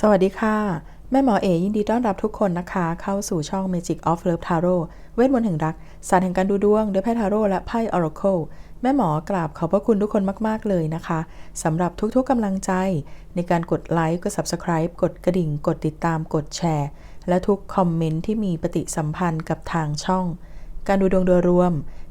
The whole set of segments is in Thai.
สวัสดีค่ะ แม่หมอเอยินดีต้อนรับทุกคนนะคะ เข้าสู่ช่อง Magic of Love Tarot เวทมนต์แห่งรัก ศาสตร์แห่งการดูดวงด้วยไพ่ทาโร่และไพ่ Oracle แม่หมอกราบขอบพระคุณทุกคนมาก ๆ เลยนะคะสำหรับทุกๆกำลังใจ ในการกดไลค์กด Subscribe กดกระดิ่ง กดติดตามกดแชร์ และทุกคอมเมนต์ที่มีปฏิสัมพันธ์กับทางช่อง การดูดวงโดยรวม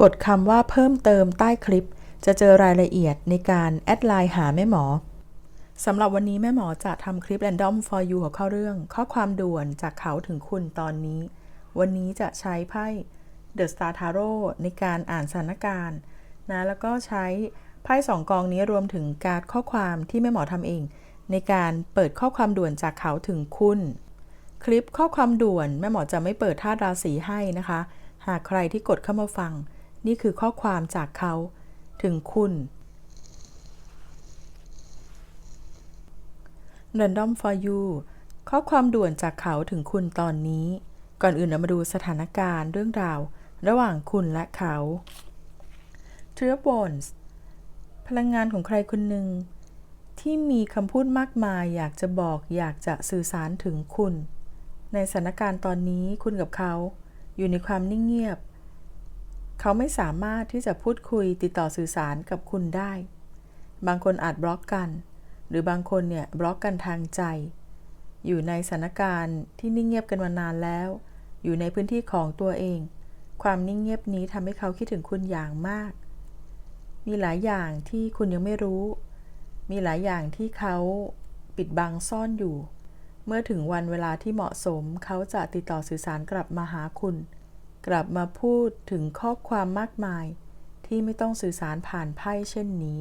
กดคำว่าเพิ่มเติมใต้คลิป จะเจอรายละเอียดในการแอดไลน์หาแม่หมอสำหรับวันนี้แม่หมอจะทำคลิป Random for you หัวข้อเรื่อง ข้อความด่วนจากเขาถึงคุณตอนนี้ วันนี้จะใช้ไพ่ The Star Tarot ในการอ่านสถานการณ์นะแล้วก็ใช้ไพ่สองกองนี้รวมถึงการข้อความที่แม่หมอทำเอง ในการเปิดข้อความด่วนจากเขาถึงคุณ คลิปข้อความด่วนแม่หมอจะไม่เปิดท่าราศีให้นะคะ หากใครที่กดเข้ามาฟัง นี่คือข้อความจากเขาถึงคุณ Random for you ข้อความด่วนจากเขาถึงคุณตอนนี้ ก่อนอื่นเรามาดูสถานการณ์เรื่องราว ระหว่างคุณและเขา t r i p o n s พลังงานของใครคนหนึ่ง ที่มีคำพูดมากมายอยากจะบอกอยากจะสื่อสารถึงคุณ ในสถานการณ์ตอนนี้คุณกับเขา อยู่ในความนิ่งเงียบ เขาไม่สามารถที่จะพูดคุยติดต่อสื่อสารกับคุณได้ บางคนอาจบล็อกกัน หรือบางคนเนี่ยบล็อกกันทางใจ อยู่ในสถานการณ์ที่นิ่งเงียบกันมานานแล้ว อยู่ในพื้นที่ของตัวเอง ความนิ่งเงียบนี้ทำให้เขาคิดถึงคุณอย่างมาก มีหลายอย่างที่คุณยังไม่รู้ มีหลายอย่างที่เขาปิดบังซ่อนอยู่ เมื่อถึงวันเวลาที่เหมาะสม เขาจะติดต่อสื่อสารกลับมาหาคุณ กลับมาพูดถึงข้อความมากมายที่ไม่ต้องสื่อสารผ่านไพ่เช่นนี้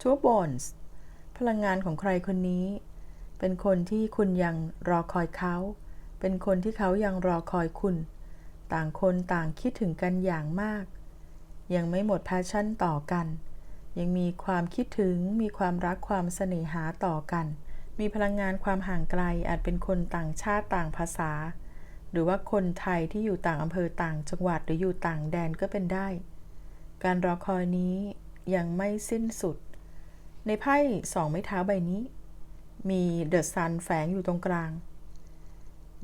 ทัวบอนส์พลังงานของใครคนนี้ เป็นคนที่คุณยังรอคอยเขา เป็นคนที่เขายังรอคอยคุณ ต่างคนต่างคิดถึงกันอย่างมาก ยังไม่หมดแพชชั่นต่อกัน ยังมีความคิดถึงมีความรักความเสน่หาต่อกัน มีพลังงานความห่างไกลอาจเป็นคนต่างชาติต่างภาษา หรือว่าคนไทยที่อยู่ต่างอำเภอต่างจังหวัดหรืออยู่ต่างแดนก็เป็นได้ การรอคอยนี้ยังไม่สิ้นสุด ในไพ่สองไม้เท้าใบนี้ มีเดอะซันแฝงอยู่ตรงกลาง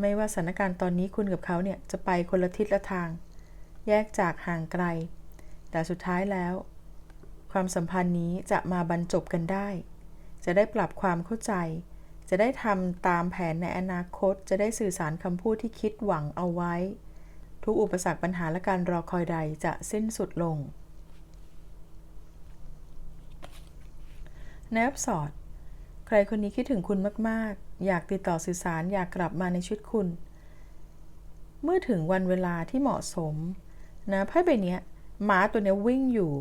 ไม่ว่าสถานการณ์ตอนนี้คุณกับเขาเนี่ยจะไปคนละทิศละทาง แยกจากห่างไกล แต่สุดท้ายแล้ว ความสัมพันธ์นี้จะมาบรรจบกันได้ จะได้ปรับความเข้าใจ จะได้ทำตามแผนในอนาคต จะได้สื่อสารคำพูดที่คิดหวังเอาไว้ ทุกอุปสรรคปัญหาและการรอคอยใดจะสิ้นสุดลงแนบสอด ใครคนนี้คิดถึงคุณมาก ๆ อยากติดต่อสื่อสารอยากกลับมาในชีวิตคุณ เมื่อถึงวันเวลาที่เหมาะสม นะไพ่ใบนี้ม้าตัวนี้วิ่งอยู่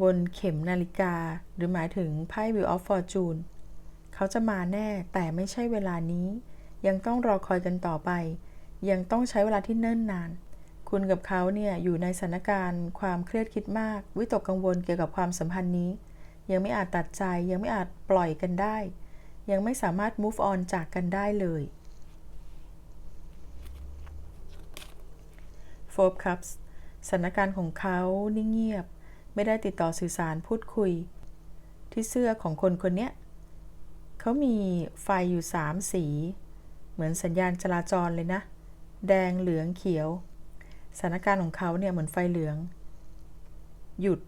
บนเข็มนาฬิกา หรือหมายถึงไพ่ Wheel of Fortune เขาจะมาแน่แต่ไม่ใช่เวลานี้ ยังต้องรอคอยกันต่อไป ยังต้องใช้เวลาที่เนิ่นนาน คุณกับเขาเนี่ยอยู่ในสถานการณ์ความเครียดคิดมาก วิตกกังวลเกี่ยวกับความสัมพันธ์นี้ ยังไม่อาจตัดใจยังไม่อาจปล่อยกันได้ ยังไม่สามารถ move on จากกันได้เลย Four Cups สถานการณ์ของเขานิ่งเงียบ ไม่ได้ติดต่อสื่อสารพูดคุย ที่เสื้อของคนคนนี้เขามีไฟอยู่สามสี เหมือนสัญญาณจราจรเลยนะ แดงเหลืองเขียว สถานการณ์ของเขาเนี่ยเหมือนไฟเหลือง หยุด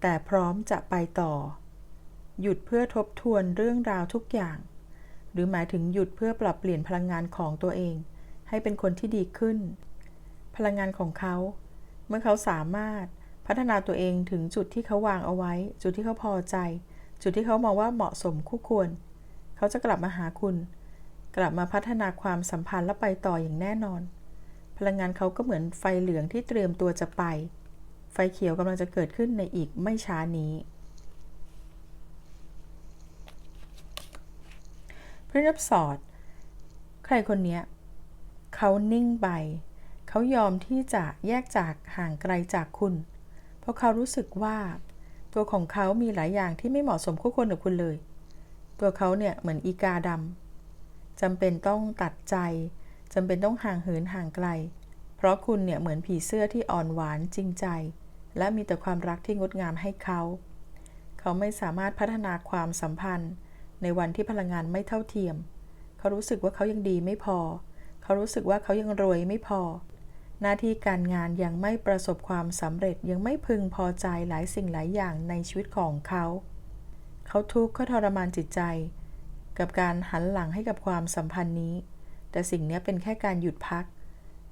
แต่พร้อมจะไปต่อ หยุดเพื่อทบทวนเรื่องราวทุกอย่าง หรือหมายถึงหยุดเพื่อปรับเปลี่ยนพลังงานของตัวเอง ให้เป็นคนที่ดีขึ้น พลังงานของเขา เมื่อเขาสามารถ พัฒนาตัวเองถึงจุดที่เขาวางเอาไว้ จุดที่เขาพอใจ จุดที่เขามองว่าเหมาะสมคู่ควร เขาจะกลับมาหาคุณ กลับมาพัฒนาความสัมพันธ์และไปต่ออย่างแน่นอน พลังงานเขาก็เหมือนไฟเหลืองที่เตรียมตัวจะไป ไฟเขียวกำลังจะเกิดขึ้นในอีกไม่ช้านี้ Prince of Swords ใครคนนี้เขานิ่งไป เขายอมที่จะแยกจากห่างไกลจากคุณเราะเขารู้สึกว่า ตัวของเขามีหลายอย่างที่ไม่เหมาะสมคู่ควรกับคุณเลย ตัวเขาเนี่ยเหมือนอีกาดำจำเป็นต้องตัดใจจำเป็นต้องห่างเหินห่างไกล เพราะคุณเนี่ยเหมือนผีเสื้อที่อ่อนหวานจริงใจ และมีแต่ความรักที่งดงามให้เขา เขาไม่สามารถพัฒนาความสัมพันธ์ ในวันที่พลังงานไม่เท่าเทียม เขารู้สึกว่าเขายังดีไม่พอ เขารู้สึกว่าเขายังรวยไม่พอ หน้าที่การงานยังไม่ประสบความสำเร็จยังไม่พึงพอใจหลายสิ่งหลายอย่างในชีวิตของเขา เขาทุกข์เขาทรมานจิตใจ กับการหันหลังให้กับความสัมพันธ์นี้ แต่สิ่งนี้เป็นแค่การหยุดพัก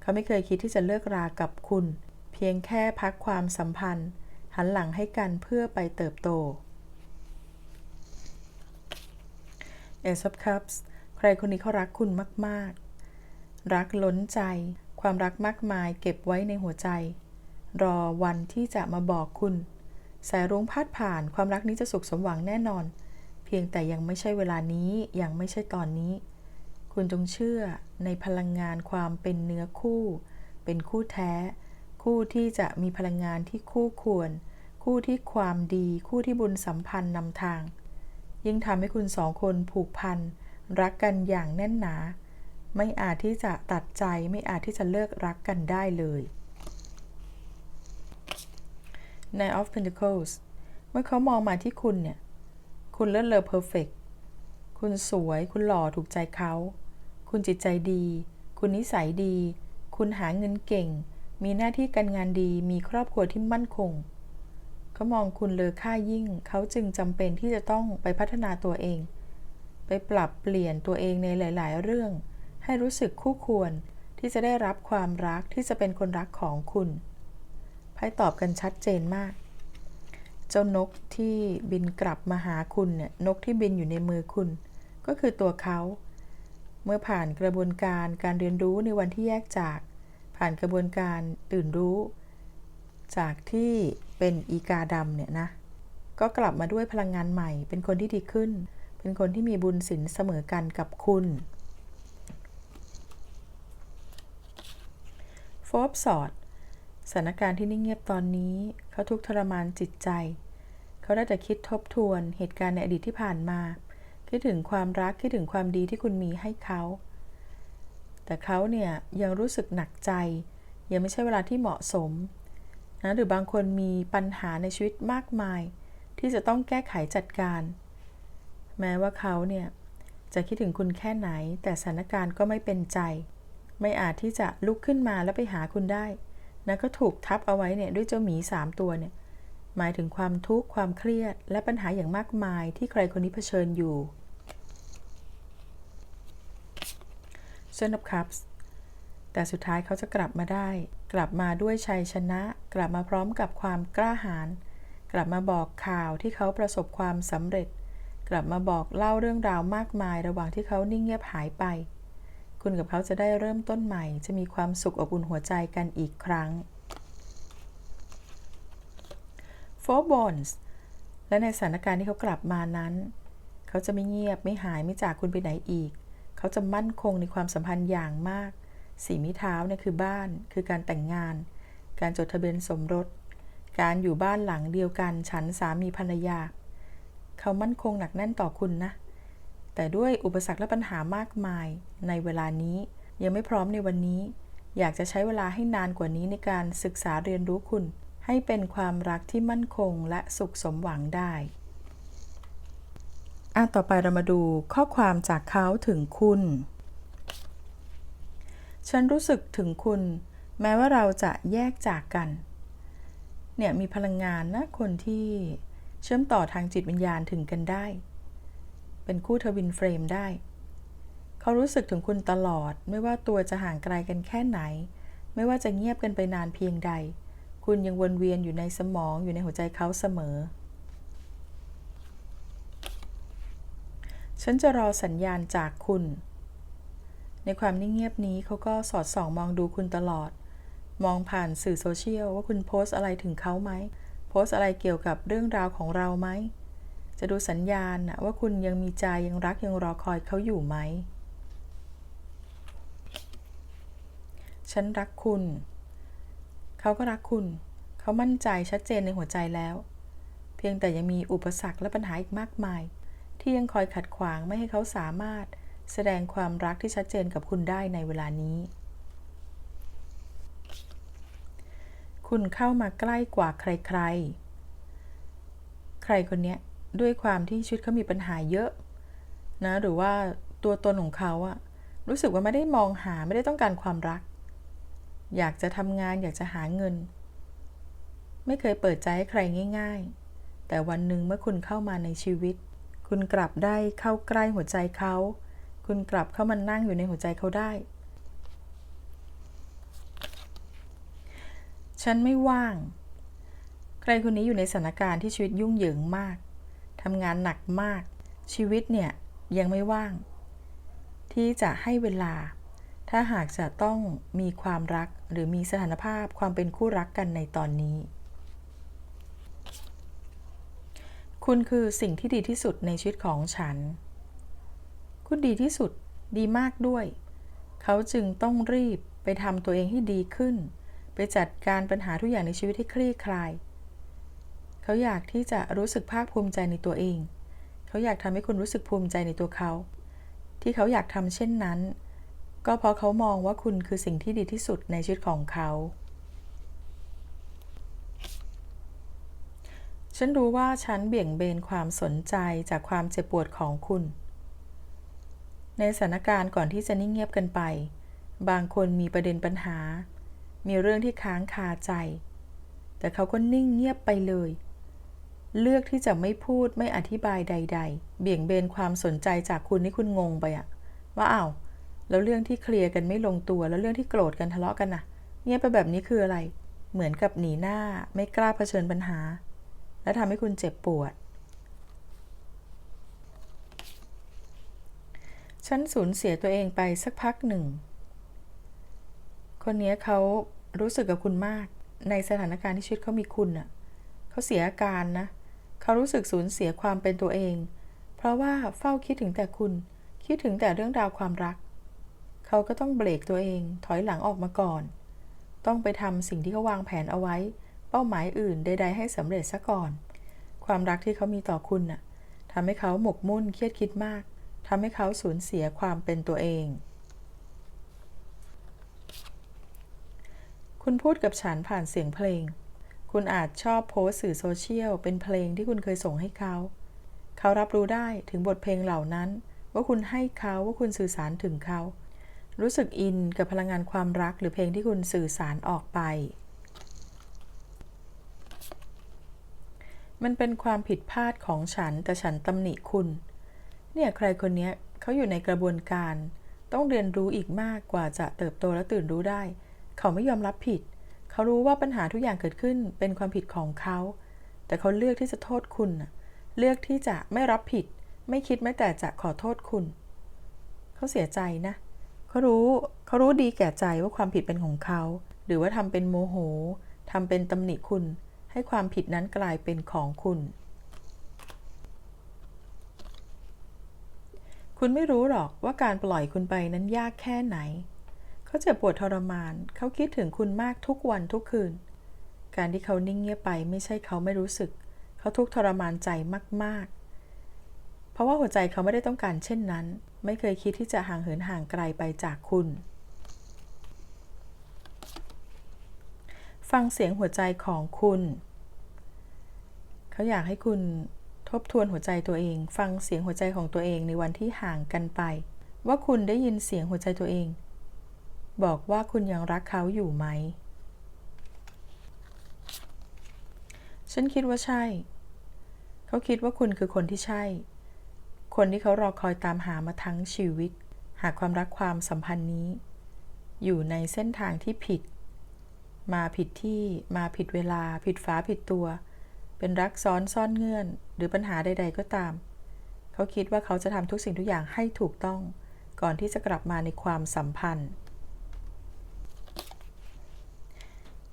เขาไม่เคยคิดที่จะเลิกรากับคุณ เพียงแค่พักความสัมพันธ์ หันหลังให้กันเพื่อไปเติบโต Ace of Cups ใครคนนี้เขารักคุณมาก ๆ รักล้นใจ ความรักมากมายเก็บไว้ในหัวใจ รอวันที่จะมาบอกคุณ สายรุ้งพาดผ่านความรักนี้จะสุขสมหวังแน่นอน เพียงแต่ยังไม่ใช่เวลานี้ยังไม่ใช่ตอนนี้ คุณจงเชื่อในพลังงานความเป็นเนื้อคู่ เป็นคู่แท้ คู่ที่จะมีพลังงานที่คู่ควร คู่ที่ความดีคู่ที่บุญสัมพันธ์นำทาง ยิ่งทำให้คุณสองคนผูกพันรักกันอย่างแน่นหนา ไม่อาจที่จะตัดใจไม่อาจที่จะเลิกรักกันได้เลย Nine of Pentacles เมื่อเขามองมาที่คุณเนี่ย คุณเลิศเลอเพอร์เฟกคุณสวย คุณหล่อถูกใจเขา คุณจิตใจดี คุณนิสัยดี คุณหาเงินเก่ง มีหน้าที่การงานดี มีครอบครัวที่มั่นคง เขามองคุณเลอค่ายิ่ง เขาจึงจำเป็นที่จะต้องไปพัฒนาตัวเอง ไปปรับเปลี่ยนตัวเองในหลาย ๆ เรื่อง ให้รู้สึกคู่ควรที่จะได้รับความรักที่จะเป็นคนรักของคุณไพ่ตอบกันชัดเจนมาก เจ้านกที่บินกลับมาหาคุณเนี่ยนกที่บินอยู่ในมือคุณ ก็คือตัวเขา เมื่อผ่านกระบวนการการเรียนรู้ในวันที่แยกจาก ผ่านกระบวนการตื่นรู้ จากที่เป็นอีกาดำเนี่ยนะก็กลับมาด้วยพลังงานใหม่ เป็นคนที่ดีขึ้น เป็นคนที่มีบุญสินเสมอกันกับคุณโฟ บสอดสถานการณ์ที่นิ่งเงียบตอนนี้ เขาทุกทรมานจิตใจ เขาได้แต่คิดทบทวนเหตุการณ์ในอดีตที่ผ่านมา คิดถึงความรักคิดถึงความดีที่คุณมีให้เขา แต่เขาเนี่ยยังรู้สึกหนักใจ ยังไม่ใช่เวลาที่เหมาะสมนะหรือบางคนมีปัญหาในชีวิตมากมาย ที่จะต้องแก้ไขจัดการ แม้ว่าเขาเนี่ยจะคิดถึงคุณแค่ไหน แต่สถานการณ์ก็ไม่เป็นใจ ไม่อาจที่จะลุกขึ้นมาแล้วไปหาคุณได้นะก็ถูกทับเอาไว้เนี่ยด้วยเจ้าหมีสามตัวเนี่ยหมายถึงความทุกข์ความเครียด และปัญหาอย่างมากมายที่ใครคนนี้เผชิญอยู่ Seven of Cups แต่สุดท้ายเขาจะกลับมาได้ กลับมาด้วยชัยชนะ กลับมาพร้อมกับความกล้าหาญกลับมาบอกข่าวที่เขาประสบความสำเร็จ กลับมาบอกเล่าเรื่องราวมากมาย ระหว่างที่เขานิ่งเงียบหายไป คุณกับเขาจะได้เริ่มต้นใหม่ จะมีความสุขอบอุ่นหัวใจกันอีกครั้ง Four Bonds และในสถานการณ์ที่เขากลับมานั้น เขาจะไม่เงียบไม่หายไม่จากคุณไปไหนอีก เขาจะมั่นคงในความสัมพันธ์อย่างมาก สีมิเท้าเนี่ยคือบ้าน คือการแต่งงาน การจดทะเบียนสมรส การอยู่บ้านหลังเดียวกัน ฉันสามีภรรยา เขามั่นคงหนักแน่นต่อคุณนะ แต่ด้วยอุปสรรคและปัญหามากมายในเวลานี้ยังไม่พร้อมในวันนี้ อยากจะใช้เวลาให้นานกว่านี้ในการศึกษาเรียนรู้คุณ ให้เป็นความรักที่มั่นคงและสุขสมหวังได้อะต่อไปเรามาดูข้อความจากเขาถึงคุณ ฉันรู้สึกถึงคุณ แม้ว่าเราจะแยกจากกัน เนี่ยมีพลังงานนะคนที่เชื่อมต่อทางจิตวิญญาณถึงกันได้ เป็นคู่ทวินเฟรมได้ เขารู้สึกถึงคุณตลอด ไม่ว่าตัวจะห่างไกลกันแค่ไหน ไม่ว่าจะเงียบกันไปนานเพียงใด คุณยังวนเวียนอยู่ในสมองอยู่ในหัวใจเขาเสมอ ฉันจะรอสัญญาณจากคุณ ในความนิ่งเงียบนี้เขาก็สอดส่องมองดูคุณตลอด มองผ่านสื่อโซเชียลว่าคุณโพสต์อะไรถึงเขาไหมโพสต์อะไรเกี่ยวกับเรื่องราวของเราไหม จะดูสัญญาณว่าคุณยังมีใจยังรักยังรอคอยเขาอยู่ไหม ฉันรักคุณ เขาก็รักคุณ เขามั่นใจชัดเจนในหัวใจแล้ว เพียงแต่ยังมีอุปสรรคและปัญหาอีกมากมาย ที่ยังคอยขัดขวางไม่ให้เขาสามารถ แสดงความรักที่ชัดเจนกับคุณได้ในเวลานี้ คุณเข้ามาใกล้กว่าใครๆ ใครคนเนี้ย ด้วยความที่ชีวิตเขามีปัญหาเยอะนะหรือว่าตัวตนของเขาอะรู้สึกว่าไม่ได้มองหาไม่ได้ต้องการความรัก อยากจะทำงานอยากจะหาเงิน ไม่เคยเปิดใจให้ใครง่าย ๆ แต่วันหนึ่งเมื่อคุณเข้ามาในชีวิต คุณกลับได้เข้าใกล้หัวใจเขา คุณกลับเข้ามานั่งอยู่ในหัวใจเขาได้ ฉันไม่ว่าง ใครคนนี้อยู่ในสถานการณ์ที่ชีวิตยุ่งเหยิงมาก ทำงานหนักมาก ชีวิตเนี่ยยังไม่ว่าง ที่จะให้เวลา ถ้าหากจะต้องมีความรักหรือมีสถานภาพความเป็นคู่รักกันในตอนนี้ คุณคือสิ่งที่ดีที่สุดในชีวิตของฉัน คุณดีที่สุดดีมากด้วย เขาจึงต้องรีบไปทำตัวเองให้ดีขึ้น ไปจัดการปัญหาทุกอย่างในชีวิตให้คลี่คลาย เขาอยากที่จะรู้สึกภาคภูมิใจในตัวเอง เขาอยากทำให้คุณรู้สึกภูมิใจในตัวเขา ที่เขาอยากทำเช่นนั้น ก็เพราะเขามองว่าคุณคือสิ่งที่ดีที่สุดในชีวิตของเขา ฉันรู้ว่าฉันเบี่ยงเบนความสนใจจากความเจ็บปวดของคุณ ในสถานการณ์ก่อนที่จะนิ่งเงียบกันไป บางคนมีประเด็นปัญหา มีเรื่องที่ค้างคาใจแต่เขาก็นิ่งเงียบไปเลย เลือกที่จะไม่พูดไม่อธิบายใด ๆ เบี่ยงเบนความสนใจจากคุณให้คุณงงไปอะว่าอ้าวแล้วเรื่องที่เคลียร์กันไม่ลงตัว แล้วเรื่องที่โกรธกันทะเลาะกันน่ะเงียบไปแบบนี้คืออะไร เหมือนกับหนีหน้าไม่กล้าเผชิญปัญหา และทำให้คุณเจ็บปวด ฉันสูญเสียตัวเองไปสักพักหนึ่ง คนนี้เขารู้สึกกับคุณมาก ในสถานการณ์ที่ชีวิตเขามีคุณน่ะเขาเสียอาการนะเเขารู้สึกสูญเสียความเป็นตัวเอง เพราะว่าเฝ้าคิดถึงแต่คุณ คิดถึงแต่เรื่องราวความรัก เขาก็ต้องเบรกตัวเอง ถอยหลังออกมาก่อน ต้องไปทำสิ่งที่เขาวางแผนเอาไว้ เป้าหมายอื่นใดๆให้สำเร็จซะก่อน ความรักที่เขามีต่อคุณน่ะทำให้เขาหมกมุ่นเครียดคิดมากทำให้เขาสูญเสียความเป็นตัวเอง คุณพูดกับฉันผ่านเสียงเพลง คุณอาจชอบโพสต์สื่อโซเชียลเป็นเพลงที่คุณเคยส่งให้เขา เขารับรู้ได้ถึงบทเพลงเหล่านั้น ว่าคุณให้เขาว่าคุณสื่อสารถึงเขา รู้สึกอินกับพลังงานความรักหรือเพลงที่คุณสื่อสารออกไป มันเป็นความผิดพลาดของฉันแต่ฉันตำหนิคุณ เนี่ยใครคนนี้เขาอยู่ในกระบวนการ ต้องเรียนรู้อีกมากกว่าจะเติบโตและตื่นรู้ได้ เขาไม่ยอมรับผิด เขารู้ว่าปัญหาทุกอย่างเกิดขึ้นเป็นความผิดของเขา แต่เขาเลือกที่จะโทษคุณ เลือกที่จะไม่รับผิด ไม่คิดแม้แต่จะขอโทษคุณ เขาเสียใจนะ เขารู้เขารู้ดีแก่ใจว่าความผิดเป็นของเขา หรือว่าทำเป็นโมโหทำเป็นตำหนิคุณ ให้ความผิดนั้นกลายเป็นของคุณ คุณไม่รู้หรอกว่าการปล่อยคุณไปนั้นยากแค่ไหน เขาเจ็บปวดทรมาน เขาคิดถึงคุณมากทุกวันทุกคืน การที่เขานิ่งเงียบไปไม่ใช่เขาไม่รู้สึก เขาทุกข์ทรมานใจมาก ๆ เพราะว่าหัวใจเขาไม่ได้ต้องการเช่นนั้น ไม่เคยคิดที่จะห่างเหินห่างไกลไปจากคุณ ฟังเสียงหัวใจของคุณ เขาอยากให้คุณทบทวนหัวใจตัวเอง ฟังเสียงหัวใจของตัวเองในวันที่ห่างกันไป ว่าคุณได้ยินเสียงหัวใจตัวเอง บอกว่าคุณยังรักเขาอยู่ไหม ฉันคิดว่าใช่ เขาคิดว่าคุณคือคนที่ใช่ คนที่เขารอคอยตามหามาทั้งชีวิต หากความรักความสัมพันธ์นี้ อยู่ในเส้นทางที่ผิด มาผิดที่ มาผิดเวลา ผิดฟ้าผิดตัว เป็นรักซ้อนซ่อนเงื่อน หรือปัญหาใด ๆ ก็ตาม เขาคิดว่าเขาจะทำทุกสิ่งทุกอย่างให้ถูกต้อง ก่อนที่จะกลับมาในความสัมพันธ์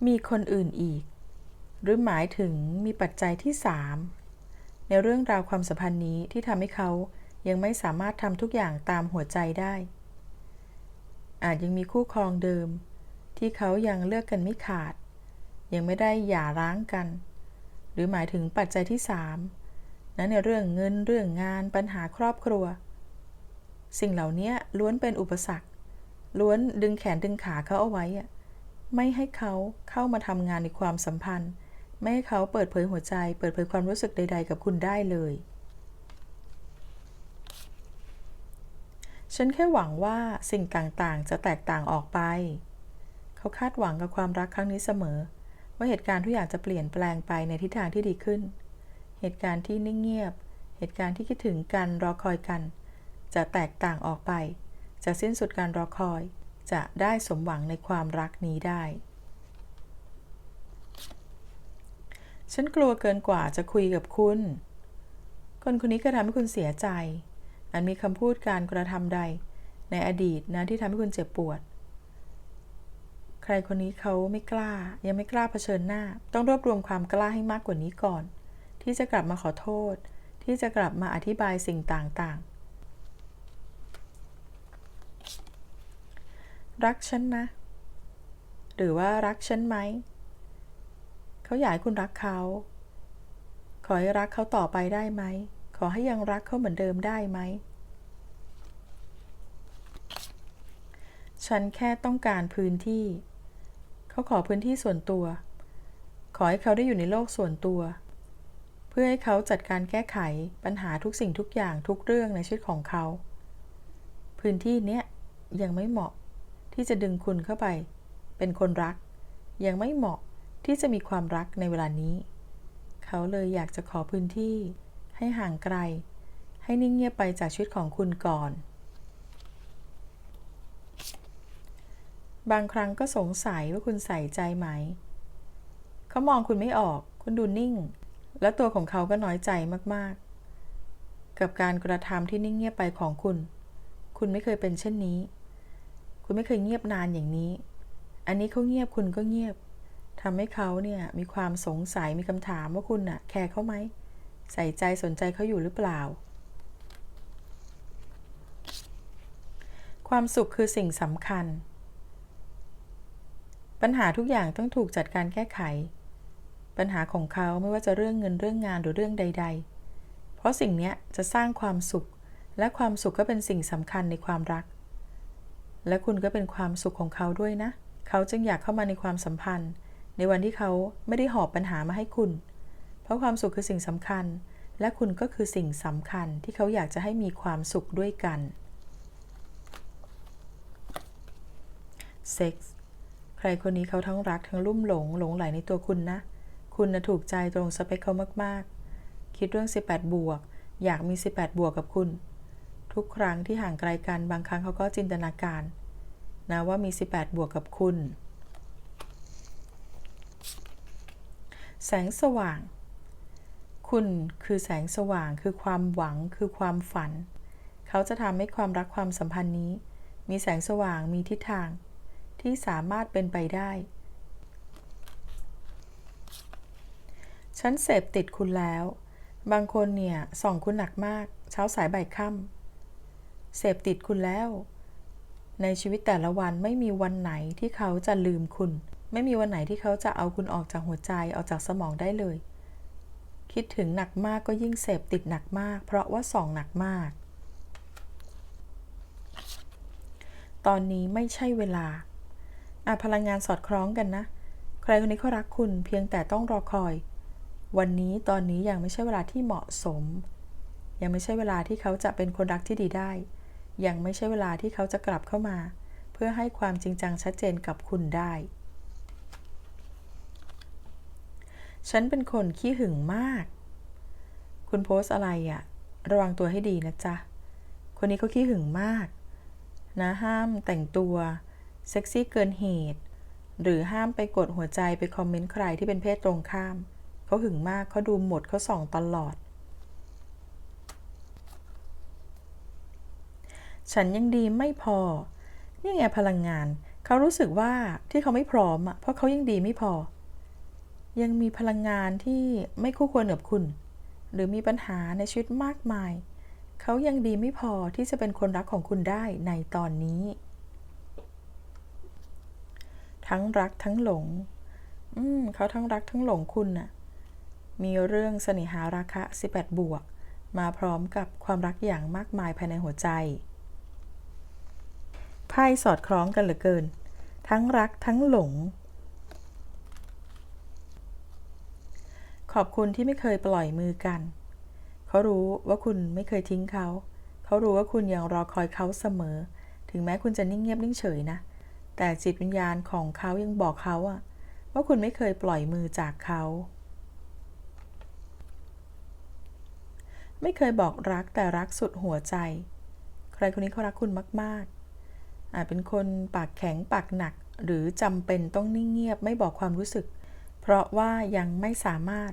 มีคนอื่นอีก หรือหมายถึงมีปัจจัยที่3ในในเรื่องราวความสัมพันธ์นี้ที่ทำให้เขายังไม่สามารถทำทุกอย่างตามหัวใจได้ อาจยังมีคู่ครองเดิม ที่เขายังเลือกกันไม่ขาด ยังไม่ได้หย่าร้างกัน หรือหมายถึงปัจจัยที่สามนั้นในเรื่องเงินเรื่องงานปัญหาครอบครัว สิ่งเหล่านี้ล้วนเป็นอุปสรรคล้วนดึงแขนดึงขาเขาเอาไว้อะ ไม่ให้เขาเข้ามาทำงานในความสัมพันธ์ ไม่ให้เขาเปิดเผยหัวใจ เปิดเผยความรู้สึกใด ๆ กับคุณได้เลย ฉันแค่หวังว่าสิ่งต่างๆ จะแตกต่างออกไป เขาคาดหวังกับความรักครั้งนี้เสมอ ว่าเหตุการณ์ทุกอย่างจะเปลี่ยนแปลงไปในทิศทางที่ดีขึ้น เหตุการณ์ที่นิ่งเงียบ เหตุการณ์ที่คิดถึงกันรอคอยกัน จะแตกต่างออกไป จะสิ้นสุดการรอคอย จะได้สมหวังในความรักนี้ได้ ฉันกลัวเกินกว่าจะคุยกับคุณ คนคนนี้ก็ทำให้คุณเสียใจ อันมีคำพูดการกระทำใด ในอดีตนะที่ทำให้คุณเจ็บปวด ใครคนนี้เขาไม่กล้า ยังไม่กล้าเผชิญหน้า ต้องรวบรวมความกล้าให้มากกว่านี้ก่อน ที่จะกลับมาขอโทษ ที่จะกลับมาอธิบายสิ่งต่างๆ รักฉันนะ หรือว่ารักฉันไหม เขาอยากให้คุณรักเขา ขอให้รักเขาต่อไปได้ไหม ขอให้ยังรักเขาเหมือนเดิมได้ไหม ฉันแค่ต้องการพื้นที่ เขาขอพื้นที่ส่วนตัว ขอให้เขาได้อยู่ในโลกส่วนตัว เพื่อให้เขาจัดการแก้ไขปัญหาทุกสิ่งทุกอย่างทุกเรื่องในชีวิตของเขา พื้นที่เนี้ยยังไม่เหมาะ ที่จะดึงคุณเข้าไป เป็นคนรัก ยังไม่เหมาะที่จะมีความรักในเวลานี้ เขาเลยอยากจะขอพื้นที่ ให้ห่างไกล ให้นิ่งเงียบไปจากชีวิตของคุณก่อน บางครั้งก็สงสัยว่าคุณใส่ใจไหม เขามองคุณไม่ออก คุณดูนิ่ง และตัวของเขาก็น้อยใจมากๆ กับการกระทำที่นิ่งเงียบไปของคุณ คุณไม่เคยเป็นเช่นนี้ คุณไม่เคยเงียบนานอย่างนี้ อันนี้เขาเงียบคุณก็เงียบทำให้เขาเนี่ยมีความสงสัยมีคำถามว่าคุณน่ะแคร์เขาไหม ใส่ใจสนใจเขาอยู่หรือเปล่า ความสุขคือสิ่งสำคัญ ปัญหาทุกอย่างต้องถูกจัดการแก้ไข ปัญหาของเขาไม่ว่าจะเรื่องเงินเรื่องงานหรือเรื่องใด ๆ เพราะสิ่งนี้จะสร้างความสุข และความสุขก็เป็นสิ่งสำคัญในความรัก และคุณก็เป็นความสุขของเขาด้วยนะ เขาจึงอยากเข้ามาในความสัมพันธ์ ในวันที่เขาไม่ได้หอบปัญหามาให้คุณ เพราะความสุขคือสิ่งสำคัญ และคุณก็คือสิ่งสำคัญที่เขาอยากจะให้มีความสุขด้วยกันเซ็กส์ใครคนนี้เขาทั้งรักทั้งลุ่มหลงหลงไหลในตัวคุณนะ คุณนะถูกใจตรงสเปคเขามากๆ คิดเรื่อง 18 บวก อยากมี 18 บวกกับคุณ ทุกครั้งที่ห่างไกลกันบางครั้งเขาก็จินตนาการนะว่ามี 18 บวกกับคุณ แสงสว่าง คุณคือแสงสว่างคือความหวังคือความฝัน เขาจะทำให้ความรักความสัมพันธ์นี้ มีแสงสว่างมีทิศทาง ที่สามารถเป็นไปได้ ฉันเสพติดคุณแล้ว บางคนเนี่ยส่องคุณหนักมาก เช้าสายบ่ายค่ำ เสพติดคุณแล้ว ในชีวิตแต่ละวันไม่มีวันไหนที่เขาจะลืมคุณ ไม่มีวันไหนที่เขาจะเอาคุณออกจากหัวใจออกจากสมองได้เลย คิดถึงหนักมากก็ยิ่งเสพติดหนักมาก เพราะว่าส่องหนักมาก ตอนนี้ไม่ใช่เวลาอาพลังงานสอดคล้องกันนะ ใครคนนี้เขารักคุณเพียงแต่ต้องรอคอย วันนี้ตอนนี้ยังไม่ใช่เวลาที่เหมาะสม ยังไม่ใช่เวลาที่เขาจะเป็นคนรักที่ดีได้ ยังไม่ใช่เวลาที่เขาจะกลับเข้ามา เพื่อให้ความจริงจังชัดเจนกับคุณได้ ฉันเป็นคนขี้หึงมาก คุณโพสอะไรอะระวังตัวให้ดีนะจ๊ะ คนนี้เขาขี้หึงมาก นะห้ามแต่งตัว เซ็กซี่เกินเหตุ หรือห้ามไปกดหัวใจไปคอมเมนต์ใครที่เป็นเพศตรงข้าม เขาหึงมากเขาดูหมดเขาส่องตลอด ฉันยังดีไม่พอ นี่ไงพลังงาน เขารู้สึกว่าที่เขาไม่พร้อมอะเพราะเขายังดีไม่พอ ยังมีพลังงานที่ไม่คู่ควรกับคุณ หรือมีปัญหาในชีวิตมากมาย เขายังดีไม่พอที่จะเป็นคนรักของคุณได้ในตอนนี้ ทั้งรักทั้งหลง อืมเขาทั้งรักทั้งหลงคุณน่ะ มีเรื่องเสน่หาราคะ 18 บวก มาพร้อมกับความรักอย่างมากมายภายในหัวใจ ไพ่สอดคล้องกันเหลือเกิน ทั้งรักทั้งหลง ขอบคุณที่ไม่เคยปล่อยมือกัน เขารู้ว่าคุณไม่เคยทิ้งเขา เขารู้ว่าคุณยังรอคอยเขาเสมอ ถึงแม้คุณจะนิ่งเงียบนิ่งเฉยนะ แต่จิตวิญญาณของเขายังบอกเขาอะว่าคุณไม่เคยปล่อยมือจากเขา ไม่เคยบอกรักแต่รักสุดหัวใจ ใครคนนี้เขารักคุณมาก ๆ อาจเป็นคนปากแข็งปากหนัก หรือจำเป็นต้องนิ่งเงียบไม่บอกความรู้สึก เพราะว่ายังไม่สามารถ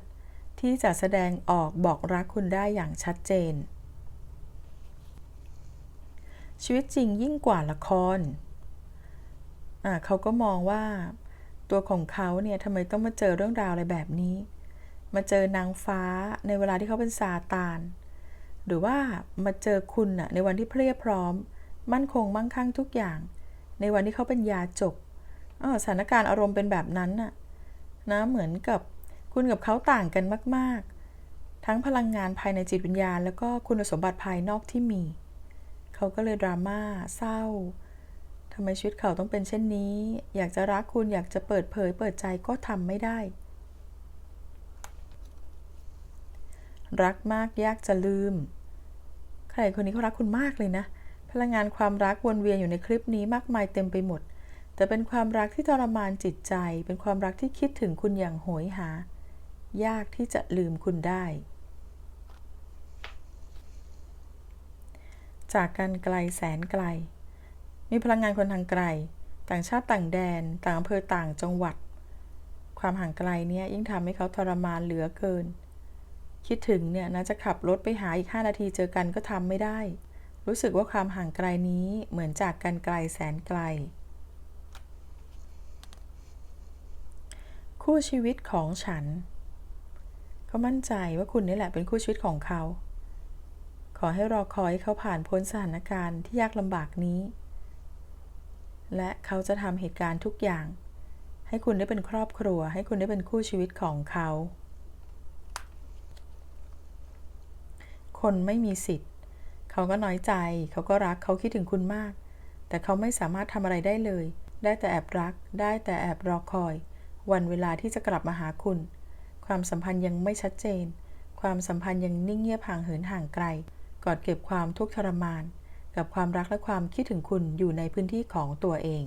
ที่จะแสดงออกบอกรักคุณได้อย่างชัดเจน ชีวิตจริงยิ่งกว่าละคร เขาก็มองว่า ตัวของเขาเนี่ยทำไมต้องมาเจอเรื่องราวอะไรแบบนี้ มาเจอนางฟ้าในเวลาที่เขาเป็นซาตาน หรือว่ามาเจอคุณน่ะในวันที่เพรียพร้อม มั่นคงมั่งคั่งทุกอย่าง ในวันที่เขาเป็นยาจกสถานการณ์อารมณ์เป็นแบบนั้นน่ะนะเหมือนกับคุณกับเขาต่างกันมาก ๆ ทั้งพลังงานภายในจิตวิญญาณ แล้วก็คุณสมบัติภายนอกที่มี เขาก็เลยดราม่าเศร้าทำไมชีวิตเขาต้องเป็นเช่นนี้ อยากจะรักคุณอยากจะเปิดเผย เปิดใจก็ทำไม่ได้ รักมากยากจะลืม ใครคนนี้เขารักคุณมากเลยนะ พลังงานความรักวนเวียนอยู่ในคลิปนี้มากมายเต็มไปหมด แต่เป็นความรักที่ทรมานจิตใจ เป็นความรักที่คิดถึงคุณอย่างโหยหา ยากที่จะลืมคุณได้ จากกันไกลแสนไกล มีพลังงานคนทางไกล ต่างชาติต่างแดน ต่างอำเภอต่างจังหวัด ความห่างไกลเนี่ยยิ่งทำให้เขาทรมานเหลือเกิน คิดถึงเนี่ยนะจะขับรถไปหาอีก 5 นาทีเจอกันก็ทำไม่ได้ รู้สึกว่าความห่างไกลนี้เหมือนจากกันไกลแสนไกล คู่ชีวิตของฉัน เขามั่นใจว่าคุณนี่แหละเป็นคู่ชีวิตของเขา ขอให้รอคอยเขาผ่านพ้นสถานการณ์ที่ยากลำบากนี้ และเขาจะทำเหตุการณ์ทุกอย่าง ให้คุณได้เป็นครอบครัว ให้คุณได้เป็นคู่ชีวิตของเขา คนไม่มีสิทธิ์ เขาก็น้อยใจ เขาก็รักเขาคิดถึงคุณมาก แต่เขาไม่สามารถทำอะไรได้เลย ได้แต่แอบรัก ได้แต่แอบรอคอย วันเวลาที่จะกลับมาหาคุณ ความสัมพันธ์ยังไม่ชัดเจน ความสัมพันธ์ยังนิ่งเงียบห่างเหินห่างไกล กอดเก็บความทุกข์ทรมาน กับความรักและความคิดถึงคุณอยู่ในพื้นที่ของตัวเอง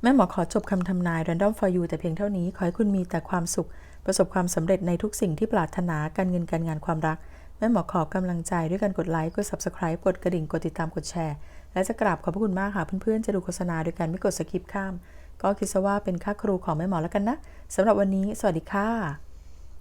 แม่หมอขอจบคำทำนาย Random for you แต่เพียงเท่านี้ ขอให้คุณมีแต่ความสุข ประสบความสำเร็จในทุกสิ่งที่ปรารถนา การเงินการงานความรัก แม่หมอขอกำลังใจด้วยการกดไลค์กด Subscribe กดกระดิ่งกดติดตามกดแชร์ และจะกราบขอบพระคุณมากค่ะเพื่อนๆจะดูโฆษณาโดยการไม่กดสกิปข้าม ก็คิดซะว่าเป็นค่าครูของแม่หมอแล้วกันนะสำหรับวันนี้ สวัสดีค่ะ